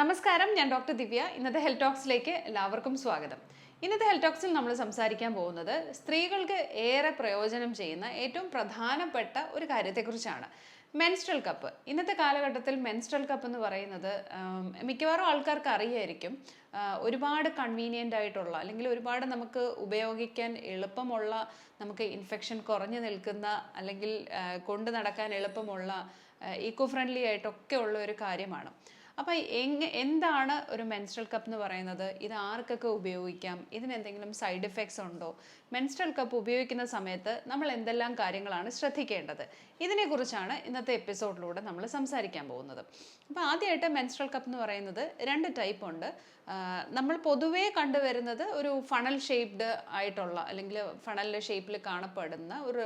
നമസ്കാരം ഞാൻ ഡോക്ടർ ദിവ്യ. ഇന്നത്തെ ഹെൽത്ത് ടോക്സിലേക്ക് എല്ലാവർക്കും സ്വാഗതം. ഇന്നത്തെ ഹെൽത്ത് ടോക്സിൽ നമ്മൾ സംസാരിക്കാൻ പോകുന്നത് സ്ത്രീകൾക്ക് ഏറെ പ്രയോജനം ചെയ്യുന്ന ഏറ്റവും പ്രധാനപ്പെട്ട ഒരു കാര്യത്തെക്കുറിച്ചാണ്. മെൻസ്ട്രൽ കപ്പ് ഇന്നത്തെ കാലഘട്ടത്തിൽ മെൻസ്ട്രൽ കപ്പ് എന്ന് പറയുന്നത് മിക്കവാറും ആൾക്കാർക്ക് അറിയായിരിക്കും ഒരുപാട് കൺവീനിയന്റ് ആയിട്ടുള്ള അല്ലെങ്കിൽ ഒരുപാട് നമുക്ക് ഉപയോഗിക്കാൻ എളുപ്പമുള്ള നമുക്ക് ഇൻഫെക്ഷൻ കുറഞ്ഞു നിൽക്കുന്ന അല്ലെങ്കിൽ കൊണ്ടു നടക്കാൻ എളുപ്പമുള്ള ഈക്കോ ഫ്രണ്ട്ലി ആയിട്ടൊക്കെ ഉള്ള ഒരു കാര്യമാണ്. അപ്പോൾ എങ് എന്താണ് ഒരു മെൻസ്ട്രൽ കപ്പ് എന്ന് പറയുന്നത്? ഇത് ആർക്കൊക്കെ ഉപയോഗിക്കാം? ഇതിന് എന്തെങ്കിലും സൈഡ് എഫക്ട്സ് ഉണ്ടോ? മെൻസ്ട്രൽ കപ്പ് ഉപയോഗിക്കുന്ന സമയത്ത് നമ്മൾ എന്തെല്ലാം കാര്യങ്ങളാണ് ശ്രദ്ധിക്കേണ്ടത്? ഇതിനെക്കുറിച്ചാണ് ഇന്നത്തെ എപ്പിസോഡിലൂടെ നമ്മൾ സംസാരിക്കാൻ പോകുന്നത്. അപ്പോൾ ആദ്യമായിട്ട് മെൻസ്ട്രൽ കപ്പ് എന്ന് പറയുന്നത് രണ്ട് ടൈപ്പ് ഉണ്ട്. നമ്മൾ പൊതുവേ കണ്ടുവരുന്നത് ഒരു ഫണൽ ഷേപ്ഡ് ആയിട്ടുള്ള അല്ലെങ്കിൽ ഫണലിന്റെ ഷേപ്പിൽ കാണപ്പെടുന്ന ഒരു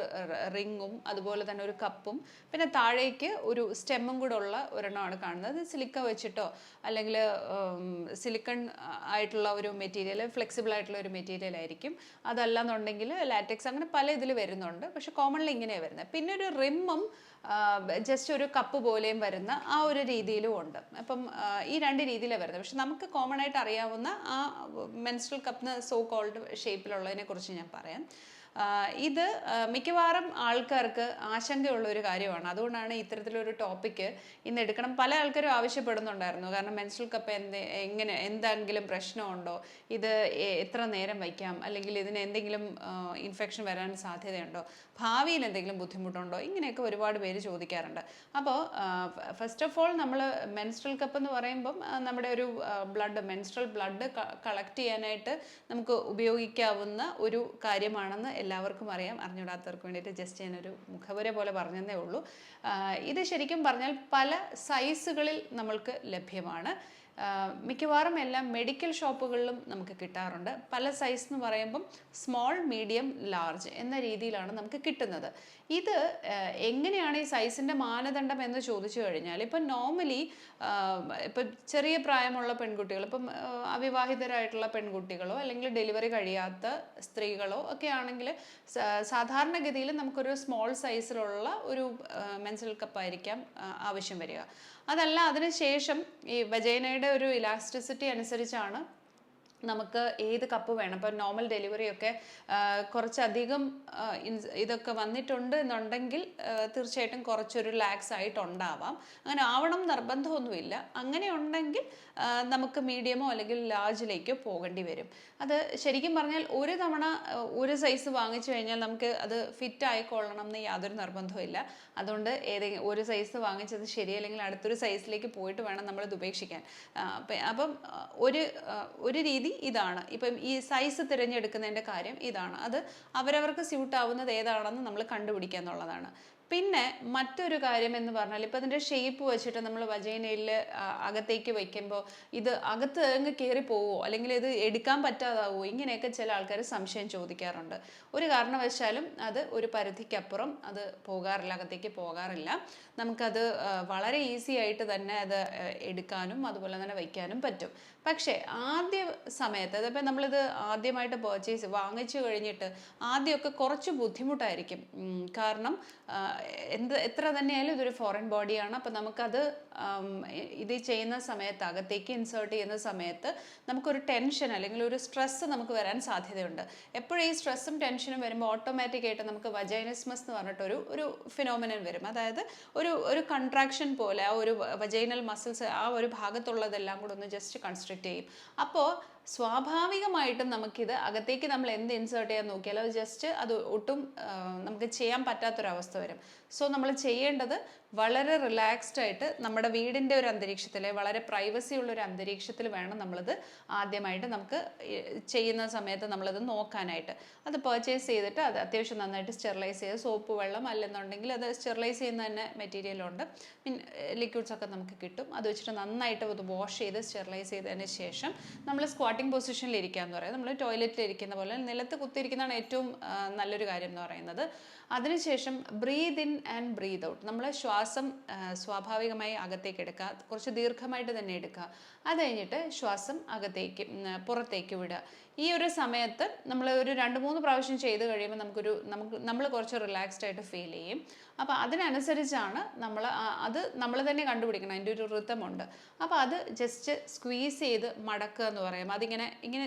റിങ്ങും അതുപോലെ തന്നെ ഒരു കപ്പും പിന്നെ താഴേക്ക് ഒരു സ്റ്റെമ്മും കൂടെ ഉള്ള ഒരെണ്ണമാണ് കാണുന്നത്. സിലിക്ക വെച്ചിട്ടോ അല്ലെങ്കിൽ സിലിക്കൺ ആയിട്ടുള്ള ഒരു മെറ്റീരിയൽ ഫ്ലെക്സിബിൾ ആയിട്ടുള്ള ഒരു മെറ്റീരിയൽ ആയിരിക്കും. അതല്ലാന്നുണ്ടെങ്കിൽ ലാറ്റക്സ് അങ്ങനെ പല ഇതിൽ വരുന്നുണ്ട്. പക്ഷെ കോമൺലി ഇങ്ങനെയാണ് വരുന്നത്. പിന്നെ ഒരു റിമ്മും ജസ്റ്റ് ഒരു കപ്പ് പോലെയും വരുന്ന ആ ഒരു രീതിയിലും ഉണ്ട്. അപ്പം ഈ രണ്ട് രീതിയിലാണ് വരുന്നത്. പക്ഷെ നമുക്ക് കോമൺ ആയിട്ട് അറിയാവുന്ന ആ മെൻസ്ട്രൽ കപ്പ് സോ കോൾഡ് ഷേപ്പിലുള്ളതിനെ കുറിച്ച് ഞാൻ പറയാം. ഇത് മിക്കവാറും ആൾക്കാർക്ക് ആശങ്കയുള്ള ഒരു കാര്യമാണ്. അതുകൊണ്ടാണ് ഇത്തരത്തിലൊരു ടോപ്പിക്ക് ഇന്ന് എടുക്കണം. പല ആൾക്കാരും ആവശ്യപ്പെടുന്നുണ്ടായിരുന്നു. കാരണം മെൻസ്ട്രൽ കപ്പ് എന്ത് എങ്ങനെ എന്തെങ്കിലും പ്രശ്നമുണ്ടോ? ഇത് എത്ര നേരം വയ്ക്കാം? അല്ലെങ്കിൽ ഇതിന് എന്തെങ്കിലും ഇൻഫെക്ഷൻ വരാൻ സാധ്യതയുണ്ടോ? ഭാവിയിൽ എന്തെങ്കിലും ബുദ്ധിമുട്ടുണ്ടോ? ഇങ്ങനെയൊക്കെ ഒരുപാട് പേര് ചോദിക്കാറുണ്ട്. അപ്പോൾ ഫസ്റ്റ് ഓഫ് ഓൾ നമ്മൾ മെൻസ്ട്രൽ കപ്പ് എന്ന് പറയുമ്പം നമ്മുടെ ഒരു ബ്ലഡ് മെൻസ്ട്രൽ ബ്ലഡ് കളക്ട് ചെയ്യാനായിട്ട് നമുക്ക് ഉപയോഗിക്കാവുന്ന ഒരു കാര്യമാണെന്ന് എല്ലാവർക്കും അറിയാം. അറിഞ്ഞൂടാത്തവർക്ക് വേണ്ടിയിട്ട് ജസ്റ്റ് ഞാനൊരു മുഖവര പോലെ പറഞ്ഞതേ ഉള്ളൂ. ഇത് ശരിക്കും പറഞ്ഞാൽ പല സൈസുകളിൽ നമ്മൾക്ക് ലഭ്യമാണ്. മിക്കവാറും എല്ലാം മെഡിക്കൽ ഷോപ്പുകളിലും നമുക്ക് കിട്ടാറുണ്ട്. പല സൈസ് എന്ന് പറയുമ്പം സ്മോൾ മീഡിയം ലാർജ് എന്ന രീതിയിലാണ് നമുക്ക് കിട്ടുന്നത്. ഇത് എങ്ങനെയാണ് ഈ സൈസിന്റെ മാനദണ്ഡം എന്ന് ചോദിച്ചു കഴിഞ്ഞാൽ ഇപ്പം നോർമലി ഇപ്പം ചെറിയ പ്രായമുള്ള പെൺകുട്ടികൾ ഇപ്പം അവിവാഹിതരായിട്ടുള്ള പെൺകുട്ടികളോ അല്ലെങ്കിൽ ഡെലിവറി കഴിയാത്ത സ്ത്രീകളോ ഒക്കെ ആണെങ്കിൽ സാധാരണഗതിയിൽ നമുക്കൊരു സ്മോൾ സൈസിലുള്ള ഒരു മെൻസൽ കപ്പായിരിക്കാം ആവശ്യം വരിക. അതല്ല അതിനുശേഷം ഈ വജൈനയുടെ ഒരു ഇലാസ്റ്റിസിറ്റി അനുസരിച്ചാണ് നമുക്ക് ഏത് കപ്പ് വേണം? ഇപ്പം നോർമൽ ഡെലിവറി ഒക്കെ കുറച്ചധികം ഇതൊക്കെ വന്നിട്ടുണ്ട് എന്നുണ്ടെങ്കിൽ തീർച്ചയായിട്ടും കുറച്ചൊരു ലാക്സ് ആയിട്ടുണ്ടാവാം. അങ്ങനെ ആവണം നിർബന്ധമൊന്നുമില്ല. അങ്ങനെ ഉണ്ടെങ്കിൽ നമുക്ക് മീഡിയമോ അല്ലെങ്കിൽ ലാർജിലേക്കോ പോകേണ്ടി വരും. അത് ശരിക്കും പറഞ്ഞാൽ ഒരു തവണ ഒരു സൈസ് വാങ്ങിച്ചു കഴിഞ്ഞാൽ നമുക്ക് അത് ഫിറ്റ് ആയിക്കൊള്ളണം എന്ന് യാതൊരു നിർബന്ധവും ഇല്ല അതുകൊണ്ട് ഏതെങ്കിലും ഒരു സൈസ് വാങ്ങിച്ചത് ശരിയല്ലെങ്കിൽ അടുത്തൊരു സൈസിലേക്ക് പോയിട്ട് വേണം നമ്മൾ ഇത് ഉപേക്ഷിക്കാൻ അപ്പം ഒരു ഒരു രീതി ഇതാണ്. ഇപ്പം ഈ സൈസ് തിരഞ്ഞെടുക്കുന്നതിന്റെ കാര്യം ഇതാണ്. അത് അവരവർക്ക് സ്യൂട്ട് ആവുന്നത് ഏതാണെന്ന് നമ്മൾ കണ്ടുപിടിക്കുക എന്നുള്ളതാണ്. പിന്നെ മറ്റൊരു കാര്യം എന്ന് പറഞ്ഞാൽ ഇപ്പം അതിന്റെ ഷേപ്പ് വെച്ചിട്ട് നമ്മൾ വജൈനയിൽ അകത്തേക്ക് വയ്ക്കുമ്പോൾ ഇത് അകത്ത് അങ്ങ് കയറി പോവോ അല്ലെങ്കിൽ ഇത് എടുക്കാൻ പറ്റാതാവോ ഇങ്ങനെയൊക്കെ ചില ആൾക്കാർ സംശയം ചോദിക്കാറുണ്ട്. ഒരു കാരണവശാലും അത് ഒരു പരിധിക്കപ്പുറം അത് പോകാറില്ല അകത്തേക്ക് പോകാറില്ല. നമുക്കത് വളരെ ഈസി ആയിട്ട് തന്നെ അത് എടുക്കാനും അതുപോലെ തന്നെ വയ്ക്കാനും പറ്റും. പക്ഷേ ആദ്യ സമയത്ത് അതിപ്പോൾ നമ്മളിത് ആദ്യമായിട്ട് പർച്ചേസ് വാങ്ങിച്ചു കഴിഞ്ഞിട്ട് ആദ്യമൊക്കെ കുറച്ച് ബുദ്ധിമുട്ടായിരിക്കും. കാരണം എന്ത് എത്ര തന്നെയായാലും ഇതൊരു ഫോറിൻ ബോഡിയാണ് അപ്പം നമുക്കത് ഇത് ചെയ്യുന്ന സമയത്ത് അകത്തേക്ക് ഇൻസേർട്ട് ചെയ്യുന്ന സമയത്ത് നമുക്കൊരു ടെൻഷൻ അല്ലെങ്കിൽ ഒരു സ്ട്രെസ്സ് നമുക്ക് വരാൻ സാധ്യതയുണ്ട്. എപ്പോഴും ഈ സ്ട്രെസ്സും ടെൻഷനും വരുമ്പോൾ ഓട്ടോമാറ്റിക്കായിട്ട് നമുക്ക് വജൈനസ്മസ് എന്ന് പറഞ്ഞിട്ടൊരു ഒരു ഫിനോമിനൻ വരും. അതായത് ഒരു ഒരു കൺട്രാക്ഷൻ പോലെ ആ ഒരു വജൈനൽ മസിൽസ് ആ ഒരു ഭാഗത്തുള്ളതെല്ലാം കൂടെ ഒന്ന് ജസ്റ്റ് കൺസ്ട്രക്ട് ചെയ്യും. അപ്പോൾ സ്വാഭാവികമായിട്ടും നമുക്കിത് അകത്തേക്ക് നമ്മൾ എന്ത് ഇൻസേർട്ട് ചെയ്യാൻ നോക്കിയാലും അത് ജസ്റ്റ് അത് ഒട്ടും നമുക്ക് ചെയ്യാൻ പറ്റാത്തൊരവസ്ഥ വരും. സോ നമ്മൾ ചെയ്യേണ്ടത് വളരെ റിലാക്സ്ഡ് ആയിട്ട് നമ്മുടെ വീടിന്റെ ഒരു അന്തരീക്ഷത്തിൽ വളരെ പ്രൈവസി ഉള്ള ഒരു അന്തരീക്ഷത്തിൽ വേണം നമ്മളത് ആദ്യമായിട്ട് നമുക്ക് ചെയ്യുന്ന സമയത്ത് നമ്മളത് നോക്കാനായിട്ട്. അത് പർച്ചേസ് ചെയ്തിട്ട് അത് അത്യാവശ്യം നന്നായിട്ട് സ്റ്റെറിലൈസ് ചെയ്ത് സോപ്പ് വെള്ളം അല്ലെന്നുണ്ടെങ്കിൽ അത് സ്റ്റെറിലൈസ് ചെയ്യുന്ന തന്നെ മെറ്റീരിയലുണ്ട് ലിക്വിഡ്സ് ഒക്കെ നമുക്ക് കിട്ടും. അത് വെച്ചിട്ട് നന്നായിട്ട് അത് വാഷ് ചെയ്ത് സ്റ്റെറിലൈസ് ചെയ്തതിന് ശേഷം നമ്മൾ സ്ക്വാട്ടിംഗ് പൊസിഷനിൽ ഇരിക്കുക എന്ന് പറയുന്നത് നമ്മൾ ടോയ്ലറ്റിൽ ഇരിക്കുന്ന പോലെ നിലത്ത് കുത്തിയിരിക്കുന്നതാണ് ഏറ്റവും നല്ലൊരു കാര്യം എന്ന് പറയുന്നത്. അതിനുശേഷം ബ്രീതിൻ ആൻഡ് ബ്രീത് ഔട്ട് നമ്മൾ ശ്വാസം സ്വാഭാവികമായി അകത്തേക്ക് എടുക്കുക. കുറച്ച് ദീർഘമായിട്ട് തന്നെ എടുക്കുക. അത് കഴിഞ്ഞിട്ട് ശ്വാസം അകത്തേക്ക് പുറത്തേക്ക് വിടുക. ഈ ഒരു സമയത്ത് നമ്മൾ ഒരു രണ്ട് മൂന്ന് പ്രാവശ്യം ചെയ്ത് കഴിയുമ്പോൾ നമുക്കൊരു നമുക്ക് നമ്മൾ കുറച്ച് റിലാക്സ്ഡ് ആയിട്ട് ഫീൽ ചെയ്യും. അപ്പോൾ അതിനനുസരിച്ചാണ് നമ്മൾ അത് നമ്മൾ തന്നെ കണ്ടുപിടിക്കണം. അതിന്റെ ഒരു ഋതമുണ്ട് അപ്പോൾ അത് ജസ്റ്റ് സ്ക്വീസ് ചെയ്ത് മടക്കുക എന്ന് പറയും. അതിങ്ങനെ ഇങ്ങനെ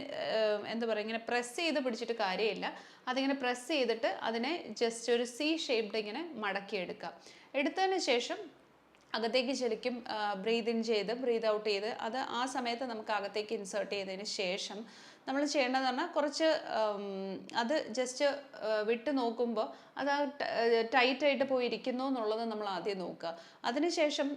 എന്താ പറയുക ഇങ്ങനെ പ്രസ് ചെയ്ത് പിടിച്ചിട്ട് കാര്യമില്ല. അതിങ്ങനെ പ്രസ് ചെയ്തിട്ട് അതിനെ ജസ്റ്റ് ഒരു സി ഷേപ്ഡ് ഇങ്ങനെ മടക്കിയെടുക്കുക എടുത്തതിന് ശേഷം അകത്തേക്ക് ശരിക്കും ബ്രീത് ഇൻ ചെയ്ത് ബ്രീത് ഔട്ട് ചെയ്ത് അത് ആ സമയത്ത് നമുക്ക് അകത്തേക്ക് ഇൻസേർട്ട് ചെയ്തതിന് ശേഷം നമ്മൾ ചെയ്യേണ്ടതെന്ന് പറഞ്ഞാൽ കുറച്ച് അത് ജസ്റ്റ് വിട്ട് നോക്കുമ്പോൾ അത് ആ ടൈറ്റ് ആയിട്ട് പോയി ഇരിക്കുന്നു എന്നുള്ളത് നമ്മൾ ആദ്യം നോക്കുക. അതിനുശേഷം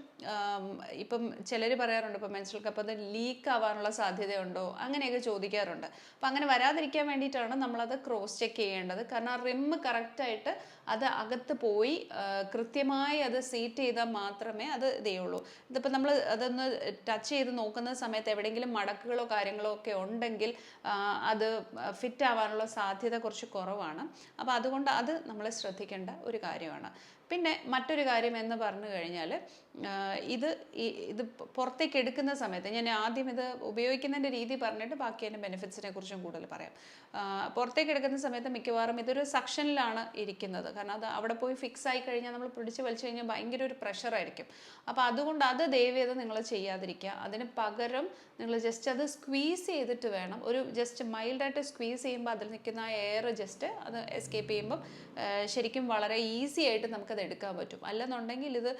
ഇപ്പം ചിലർ പറയാറുണ്ട് ഇപ്പം മെൻസ്ട്രൽ കപ്പ് അത് ലീക്ക് ആവാനുള്ള സാധ്യതയുണ്ടോ? അങ്ങനെയൊക്കെ ചോദിക്കാറുണ്ട്. അപ്പം അങ്ങനെ വരാതിരിക്കാൻ വേണ്ടിയിട്ടാണ് നമ്മളത് ക്രോസ് ചെക്ക് ചെയ്യേണ്ടത്. കാരണം ആ റിമ്മ് കറക്റ്റായിട്ട് അത് അകത്ത് പോയി കൃത്യമായി അത് സീറ്റ് ചെയ്താൽ മാത്രമേ അത് ഇതേയുള്ളൂ. ഇതിപ്പോൾ നമ്മൾ അതൊന്ന് ടച്ച് ചെയ്ത് നോക്കുന്ന സമയത്ത് എവിടെയെങ്കിലും മടക്കുകളോ കാര്യങ്ങളോ ഒക്കെ ഉണ്ടെങ്കിൽ അത് ഫിറ്റ് ആവാനുള്ള സാധ്യത കുറച്ച് കുറവാണ്. അപ്പോൾ അതുകൊണ്ട് അത് നമ്മൾ ശ്രദ്ധിക്കേണ്ട ഒരു കാര്യമാണ്. പിന്നെ മറ്റൊരു കാര്യം എന്ന് പറഞ്ഞു കഴിഞ്ഞാൽ ഇത് ഇത് പുറത്തേക്ക് എടുക്കുന്ന സമയത്ത് ഞാൻ ആദ്യം ഇത് ഉപയോഗിക്കുന്നതിന്റെ രീതി പറഞ്ഞിട്ട് ബാക്കി അതിന്റെ ബെനിഫിറ്റ്സിനെ കുറിച്ചും കൂടുതൽ പറയാം. പുറത്തേക്ക് എടുക്കുന്ന സമയത്ത് മിക്കവാറും ഇതൊരു സക്ഷനിലാണ് ഇരിക്കുന്നത്. കാരണം അത് അവിടെ പോയി ഫിക്സ് ആയി കഴിഞ്ഞാൽ നമ്മൾ പിടിച്ച് വലിച്ചു കഴിഞ്ഞാൽ ഭയങ്കര ഒരു പ്രഷറായിരിക്കും അപ്പോൾ അതുകൊണ്ട് അത് ദയവേത നിങ്ങൾ ചെയ്യാതിരിക്കുക. അതിന് പകരം നിങ്ങൾ ജസ്റ്റ് അത് സ്ക്വീസ് ചെയ്തിട്ട് വേണം. ഒരു ജസ്റ്റ് മൈൽഡായിട്ട് സ്ക്വീസ് ചെയ്യുമ്പോൾ അതിൽ നിൽക്കുന്ന എയർ ജസ്റ്റ് അത് എസ്കേപ്പ് ചെയ്യുമ്പം ശരിക്കും വളരെ ഈസി ആയിട്ട് നമുക്കത് എടുക്കാൻ പറ്റും. അല്ലെന്നുണ്ടെങ്കിൽ ഇത്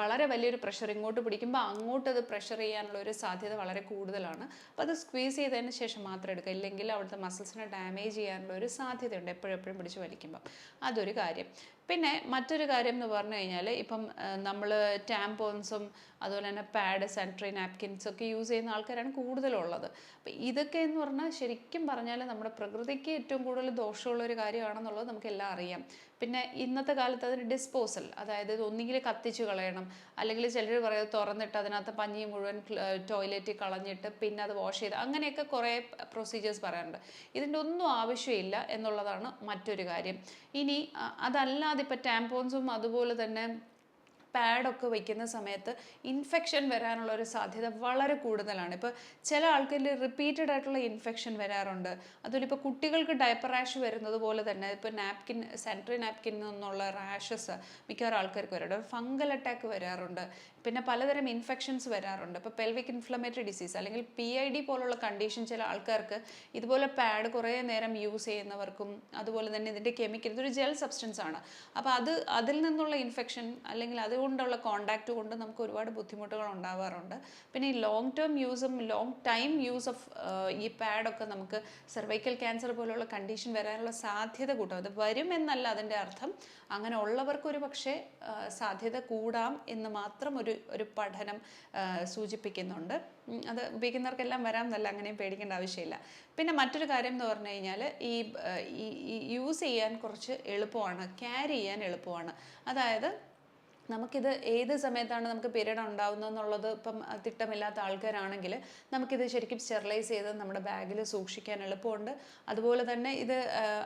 വളരെ വലിയൊരു പ്രഷർ ഇങ്ങോട്ട് പിടിക്കുമ്പോൾ അങ്ങോട്ട് അത് പ്രഷർ ചെയ്യാനുള്ള ഒരു സാധ്യത വളരെ കൂടുതലാണ്. അപ്പോൾ അത് സ്ക്വീസ് ചെയ്തതിന് ശേഷം മാത്രം എടുക്കുക. ഇല്ലെങ്കിൽ അവിടുത്തെ മസിൽസിനെ ഡാമേജ് ചെയ്യാനുള്ള ഒരു സാധ്യതയുണ്ട് എപ്പോഴും എപ്പോഴും പിടിച്ച് വലിക്കുമ്പോൾ അതൊരു കാര്യം. പിന്നെ മറ്റൊരു കാര്യം എന്ന് പറഞ്ഞു കഴിഞ്ഞാൽ ഇപ്പം നമ്മൾ ടാമ്പോൺസും അതുപോലെ തന്നെ പാഡ് സാനിറ്ററി നാപ്കിൻസ് ഒക്കെ യൂസ് ചെയ്യുന്ന ആൾക്കാരാണ് കൂടുതലുള്ളത്. അപ്പം ഇതൊക്കെ എന്ന് പറഞ്ഞാൽ ശരിക്കും പറഞ്ഞാൽ നമ്മുടെ പ്രകൃതിക്ക് ഏറ്റവും കൂടുതൽ ദോഷമുള്ള ഒരു കാര്യമാണെന്നുള്ളത് നമുക്കെല്ലാം അറിയാം. പിന്നെ ഇന്നത്തെ കാലത്ത് അതിന് ഡിസ്പോസൽ അതായത് ഒന്നുകിൽ കത്തിച്ച് കളയണം അല്ലെങ്കിൽ ചിലർ പറയുക തുറന്നിട്ട് അതിനകത്ത് പഞ്ഞി മുഴുവൻ ടോയ്ലറ്റിൽ കളഞ്ഞിട്ട് പിന്നെ അത് വാഷ് ചെയ്ത് അങ്ങനെയൊക്കെ കുറേ പ്രൊസീജിയേഴ്സ് പറയാറുണ്ട്. ഇതിന്റെ ഒന്നും ആവശ്യമില്ല എന്നുള്ളതാണ് മറ്റൊരു കാര്യം. ഇനി അതല്ലാതെ ഇപ്പോൾ ടാമ്പോൺസും അതുപോലെ തന്നെ പാഡൊക്കെ വയ്ക്കുന്ന സമയത്ത് ഇൻഫെക്ഷൻ വരാനുള്ള ഒരു സാധ്യത വളരെ കൂടുതലാണ്. ഇപ്പോൾ ചില ആൾക്കാരിൽ റിപ്പീറ്റഡ് ആയിട്ടുള്ള ഇൻഫെക്ഷൻ വരാറുണ്ട്. അതുപോലെ ഇപ്പോൾ കുട്ടികൾക്ക് ഡയപ്പർ റാഷ് വരുന്നത് പോലെ തന്നെ ഇപ്പോൾ നാപ്കിൻ സാനിറ്ററി നാപ്കിൻ നിന്നുള്ള റാഷസ് മിക്കവാറും ആൾക്കാർക്ക് വരാറുണ്ട്. ഫംഗൽ അറ്റാക്ക് വരാറുണ്ട്. പിന്നെ പലതരം ഇൻഫെക്ഷൻസ് വരാറുണ്ട്. ഇപ്പോൾ പെൽവിക് ഇൻഫ്ലമേറ്ററി ഡിസീസ് അല്ലെങ്കിൽ പി ഐ ഡി പോലുള്ള കണ്ടീഷൻ ചില ആൾക്കാർക്ക് ഇതുപോലെ പാഡ് കുറേ നേരം യൂസ് ചെയ്യുന്നവർക്കും അതുപോലെ തന്നെ ഇതിന്റെ കെമിക്കൽ ഇതൊരു ജെൽ സബ്സ്റ്റൻസ് ആണ്. അപ്പോൾ അത് അതിൽ നിന്നുള്ള ഇൻഫെക്ഷൻ അല്ലെങ്കിൽ അതുകൊണ്ടുള്ള കോണ്ടാക്റ്റ് കൊണ്ട് നമുക്ക് ഒരുപാട് ബുദ്ധിമുട്ടുകൾ ഉണ്ടാവാറുണ്ട്. പിന്നെ ഈ ലോങ് ടേം യൂസും ലോങ് ടൈം യൂസ് ഓഫ് ഈ പാഡൊക്കെ നമുക്ക് സെർവൈക്കൽ ക്യാൻസർ പോലുള്ള കണ്ടീഷൻ വരാനുള്ള സാധ്യത കൂട്ടും. അത് വരും എന്നല്ല അതിന്റെ അർത്ഥം. അങ്ങനെ ഉള്ളവർക്ക് ഒരു പക്ഷേ സാധ്യത കൂടാം എന്ന് മാത്രം ഒരു ഒരു പഠനം സൂചിപ്പിക്കുന്നുണ്ട്. അത് ഉപയോഗിക്കുന്നവർക്കെല്ലാം വരാം എന്നല്ല അങ്ങനെയും പേടിക്കേണ്ട ആവശ്യമില്ല. പിന്നെ മറ്റൊരു കാര്യം എന്ന് പറഞ്ഞു കഴിഞ്ഞാൽ ഈ യൂസ് ചെയ്യാൻ കുറച്ച് എളുപ്പമാണ് ക്യാരി ചെയ്യാൻ എളുപ്പമാണ്. അതായത് നമുക്കിത് ഏത് സമയത്താണ് നമുക്ക് പീരീഡ് ഉണ്ടാവുന്നത് എന്നുള്ളത് ഇപ്പം തിട്ടമില്ലാത്ത ആൾക്കാരാണെങ്കിൽ നമുക്കിത് ശരിക്കും സ്റ്റെറിലൈസ് ചെയ്ത് നമ്മുടെ ബാഗിൽ സൂക്ഷിക്കാൻ എളുപ്പമുണ്ട്. അതുപോലെ തന്നെ ഇത്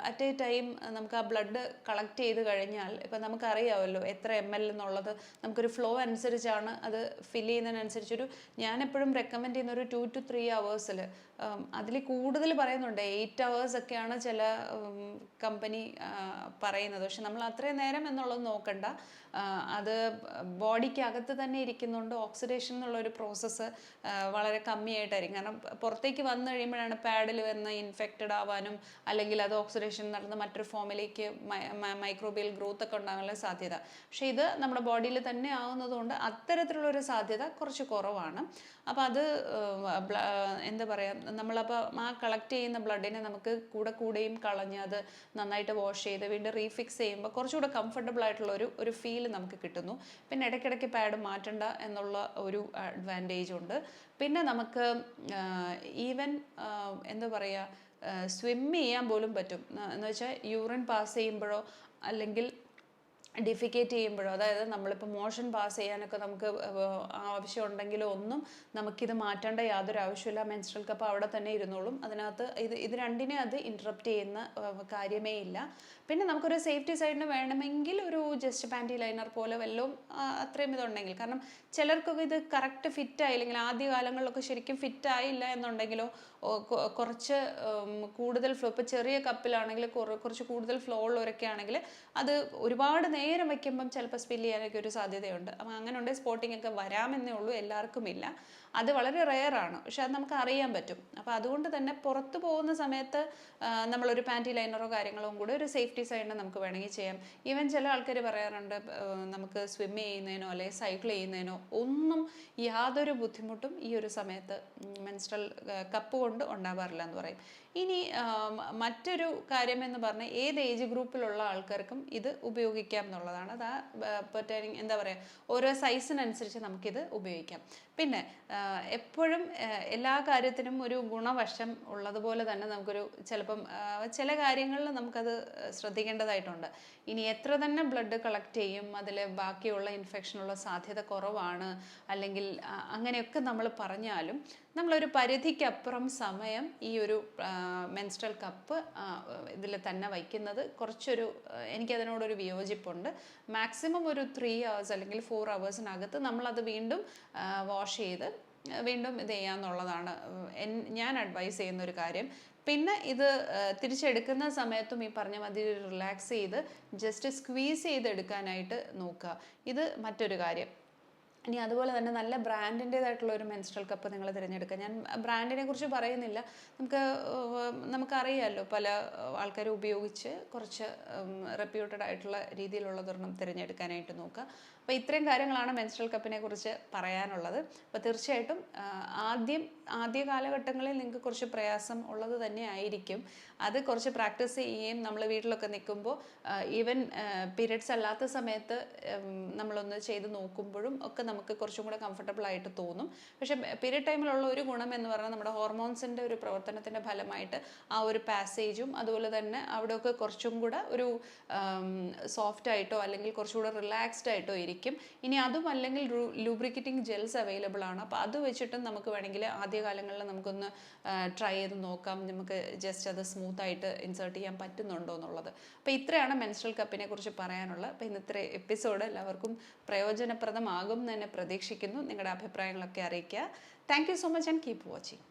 അറ്റ് എ ടൈം നമുക്ക് ആ ബ്ലഡ് കളക്ട് ചെയ്ത് കഴിഞ്ഞാൽ ഇപ്പം നമുക്കറിയാമല്ലോ എത്ര എം എൽ എന്നുള്ളത്. നമുക്കൊരു ഫ്ലോ അനുസരിച്ചാണ് അത് ഫില്ല് ചെയ്യുന്നതിനനുസരിച്ചൊരു ഞാൻ എപ്പോഴും റെക്കമെൻഡ് ചെയ്യുന്ന ഒരു ടു ടു ത്രീ അവേഴ്സിൽ അതിൽ കൂടുതൽ പറയുന്നുണ്ട്. എയ്റ്റ് അവേഴ്സ് ഒക്കെയാണ് ചില കമ്പനി പറയുന്നത്. പക്ഷെ നമ്മൾ അത്രയും നേരം എന്നുള്ളത് നോക്കണ്ട. അത് ബോഡിക്ക് അകത്ത് തന്നെ ഇരിക്കുന്നുണ്ട്. ഓക്സിഡേഷൻ എന്നുള്ള ഒരു പ്രോസസ്സ് വളരെ കമ്മിയായിട്ടായിരിക്കും. കാരണം പുറത്തേക്ക് വന്നു കഴിയുമ്പോഴാണ് പാഡിൽ വന്ന് ഇൻഫെക്റ്റഡ് ആവാനും അല്ലെങ്കിൽ അത് ഓക്സിഡേഷൻ നടന്ന് മറ്റൊരു ഫോമിലേക്ക് മൈക്രോബിയൽ ഗ്രോത്ത് ഒക്കെ ഉണ്ടാകാനുള്ള സാധ്യത. പക്ഷേ ഇത് നമ്മുടെ ബോഡിയിൽ തന്നെ ആവുന്നതുകൊണ്ട് അത്തരത്തിലുള്ള ഒരു സാധ്യത കുറച്ച് കുറവാണ്. അപ്പോൾ അത് എന്താ പറയുക നമ്മളപ്പോൾ ആ കളക്ട് ചെയ്യുന്ന ബ്ലഡിനെ നമുക്ക് കൂടെ കൂടെയും കളഞ്ഞ് അത് നന്നായിട്ട് വാഷ് ചെയ്ത് വീണ്ടും റീഫിക്സ് ചെയ്യുമ്പോൾ കുറച്ചുകൂടെ കംഫർട്ടബിൾ ആയിട്ടുള്ള ഒരു ഒരു ഫീൽ നമുക്ക് കിട്ടുന്നു. പിന്നെ ഇടയ്ക്കിടയ്ക്ക് പാഡ് മാറ്റണ്ട എന്നുള്ള ഒരു അഡ്വാന്റേജ് ഉണ്ട്. പിന്നെ നമുക്ക് ഈവൻ എന്താ പറയുക സ്വിം ചെയ്യാൻ പോലും പറ്റും. എന്ന് വെച്ചാൽ യൂറിൻ പാസ് ചെയ്യുമ്പോഴോ അല്ലെങ്കിൽ ഡിഫിക്കേറ്റ് ചെയ്യുമ്പോഴോ അതായത് നമ്മളിപ്പോൾ മോഷൻ പാസ് ചെയ്യാനൊക്കെ നമുക്ക് ആവശ്യമുണ്ടെങ്കിലോ ഒന്നും നമുക്കിത് മാറ്റേണ്ട യാതൊരു ആവശ്യമില്ല മെൻസ്ട്രൽ കപ്പ് അവിടെ തന്നെ ഇരുന്നോളും. അതിനകത്ത് ഇത് ഇത് രണ്ടിനെ അത് ഇന്ററപ്റ്റ് ചെയ്യുന്ന കാര്യമേ ഇല്ല. പിന്നെ നമുക്കൊരു സേഫ്റ്റി സൈഡിന് വേണമെങ്കിൽ ഒരു ജസ്റ്റ് പാന്റി ലൈനർ പോലെ വല്ലതും അത്രയും ഇതുണ്ടെങ്കിൽ. കാരണം ചിലർക്കൊക്കെ ഇത് കറക്റ്റ് ഫിറ്റ് ആയില്ലെങ്കിൽ ആദ്യ കാലങ്ങളിലൊക്കെ ശരിക്കും ഫിറ്റ് ആയില്ല എന്നുണ്ടെങ്കിലോ കുറച്ച് കൂടുതൽ ഫ്ലോ ഇപ്പോൾ ചെറിയ കപ്പിലാണെങ്കിൽ കുറച്ച് കൂടുതൽ ഫ്ലോ ഉള്ളവരൊക്കെ ആണെങ്കിൽ അത് ഒരുപാട് നേരം വയ്ക്കുമ്പം ചിലപ്പോൾ സ്പില്ല് ചെയ്യാനൊക്കെ ഒരു സാധ്യതയുണ്ട്. അപ്പം അങ്ങനെ ഉണ്ടെങ്കിൽ സ്പോട്ടിംഗ് ഒക്കെ വരാമെന്നേ ഉള്ളൂ എല്ലാവർക്കും ഇല്ല അത് വളരെ റെയർ ആണ്. പക്ഷെ അത് നമുക്ക് അറിയാൻ പറ്റും. അപ്പോൾ അതുകൊണ്ട് തന്നെ പുറത്ത് പോകുന്ന സമയത്ത് നമ്മളൊരു പാന്റി ലൈനറോ കാര്യങ്ങളോ കൂടെ ഒരു സേഫ്റ്റി സൈഡിന് നമുക്ക് വേണമെങ്കിൽ ചെയ്യാം. ഈവൻ ചില ആൾക്കാർ പറയാറുണ്ട് നമുക്ക് സ്വിം ചെയ്യുന്നതിനോ അല്ലെങ്കിൽ സൈക്കിൾ ചെയ്യുന്നതിനോ ഒന്നും യാതൊരു ബുദ്ധിമുട്ടും ഈ ഒരു സമയത്ത് മെൻസ്ട്രൽ കപ്പ് കൊണ്ട് ഉണ്ടാവാറില്ല എന്ന് പറയും. ഇനി മറ്റൊരു കാര്യം എന്ന് പറഞ്ഞാൽ ഏത് ഏജ് ഗ്രൂപ്പിലുള്ള ആൾക്കാർക്കും ഇത് ഉപയോഗിക്കാം എന്നുള്ളതാണ്. അത് പെർട്ടൈനിങ് എന്താ പറയുക ഓരോ സൈസിനനുസരിച്ച് നമുക്കിത് ഉപയോഗിക്കാം. പിന്നെ എപ്പോഴും എല്ലാ കാര്യത്തിനും ഒരു ഗുണവശം ഉള്ളതുപോലെ തന്നെ നമുക്കൊരു ചിലപ്പം ചില കാര്യങ്ങളിൽ നമുക്കത് ശ്രദ്ധിക്കേണ്ടതായിട്ടുണ്ട്. ഇനി എത്ര തന്നെ ബ്ലഡ് കളക്ട് ചെയ്യും അതിൽ ബാക്കിയുള്ള ഇൻഫെക്ഷനുള്ള സാധ്യത കുറവാണ് അല്ലെങ്കിൽ അങ്ങനെയൊക്കെ നമ്മൾ പറഞ്ഞാലും നമ്മളൊരു പരിധിക്കപ്പുറം സമയം ഈ ഒരു മെൻസ്ട്രൽ കപ്പ് ഇതിൽ തന്നെ വയ്ക്കുന്നത്. കുറച്ചൊരു എനിക്കതിനോടൊരു വിയോജിപ്പുണ്ട്. മാക്സിമം ഒരു ത്രീ അവേഴ്സ് അല്ലെങ്കിൽ ഫോർ അവേഴ്സിനകത്ത് നമ്മളത് വീണ്ടും വാഷ് ചെയ്ത് വീണ്ടും ഇത് ചെയ്യാന്നുള്ളതാണ് എൻ- ഞാൻ അഡ്വൈസ് ചെയ്യുന്ന ഒരു കാര്യം. പിന്നെ ഇത് തിരിച്ചെടുക്കുന്ന സമയത്തും ഈ പറഞ്ഞ മാതിരി റിലാക്സ് ചെയ്ത് ജസ്റ്റ് സ്ക്വീസ് ചെയ്തെടുക്കാനായിട്ട് നോക്കുക. ഇത് മറ്റൊരു കാര്യം. ഇനി അതുപോലെ തന്നെ നല്ല ബ്രാൻഡിന്റേതായിട്ടുള്ള ഒരു മെൻസ്ട്രൽ കപ്പ് നിങ്ങൾ തിരഞ്ഞെടുക്കുക. ഞാൻ ബ്രാൻഡിനെ കുറിച്ച് പറയുന്നില്ല. നമുക്ക് നമുക്കറിയാമല്ലോ പല ആൾക്കാരും ഉപയോഗിച്ച് കുറച്ച് റെപ്യൂട്ടഡ് ആയിട്ടുള്ള രീതിയിലുള്ളതൊരെണ്ണം തിരഞ്ഞെടുക്കാനായിട്ട് നോക്കുക. അപ്പോൾ ഇത്രയും കാര്യങ്ങളാണ് മെൻസ്ട്രൽ കപ്പിനെ കുറിച്ച് പറയാനുള്ളത്. അപ്പോൾ തീർച്ചയായിട്ടും ആദ്യം ആദ്യ കാലഘട്ടങ്ങളിൽ നിങ്ങൾക്ക് കുറച്ച് പ്രയാസം ഉള്ളത് തന്നെ ആയിരിക്കും. അത് കുറച്ച് പ്രാക്ടീസ് ചെയ്യുകയും നമ്മൾ വീട്ടിലൊക്കെ നിൽക്കുമ്പോൾ ഈവൻ പീരിയഡ്സ് അല്ലാത്ത സമയത്ത് നമ്മളൊന്ന് ചെയ്ത് നോക്കുമ്പോഴും ഒക്കെ നമുക്ക് കുറച്ചും കൂടെ കംഫർട്ടബിൾ ആയിട്ട് തോന്നും. പക്ഷേ പീരിയഡ് ടൈമിലുള്ള ഒരു ഗുണം എന്ന് പറഞ്ഞാൽ നമ്മുടെ ഹോർമോൺസിന്റെ ഒരു പ്രവർത്തനത്തിന്റെ ഫലമായിട്ട് ആ ഒരു പാസേജും അതുപോലെ തന്നെ അവിടെയൊക്കെ കുറച്ചും കൂടെ ഒരു സോഫ്റ്റ് ആയിട്ടോ അല്ലെങ്കിൽ കുറച്ചുകൂടെ റിലാക്സ്ഡ് ആയിട്ടോ ഇരിക്കും. ഇനി അതും അല്ലെങ്കിൽ ലൂബ്രിക്കറ്റിംഗ് ജെൽസ് അവൈലബിൾ ആണ്. അപ്പോൾ അത് വെച്ചിട്ടും നമുക്ക് വേണമെങ്കിൽ ആദ്യകാലങ്ങളിൽ നമുക്കൊന്ന് ട്രൈ ചെയ്ത് നോക്കാം. നമുക്ക് ജസ്റ്റ് അത് സ്മൂത്തായിട്ട് ഇൻസേർട്ട് ചെയ്യാൻ പറ്റുന്നുണ്ടോ എന്നുള്ളത്. അപ്പോൾ ഇത്രയാണ് മെൻസ്ട്രൽ കപ്പിനെ കുറിച്ച് പറയാനുള്ളത്. അപ്പോൾ ഇന്നത്തെ എപ്പിസോഡ് എല്ലാവർക്കും പ്രയോജനപ്രദമാകും എന്ന് തന്നെ പ്രതീക്ഷിക്കുന്നു. നിങ്ങളുടെ അഭിപ്രായങ്ങളൊക്കെ അറിയിക്കുക. Thank you so much and keep watching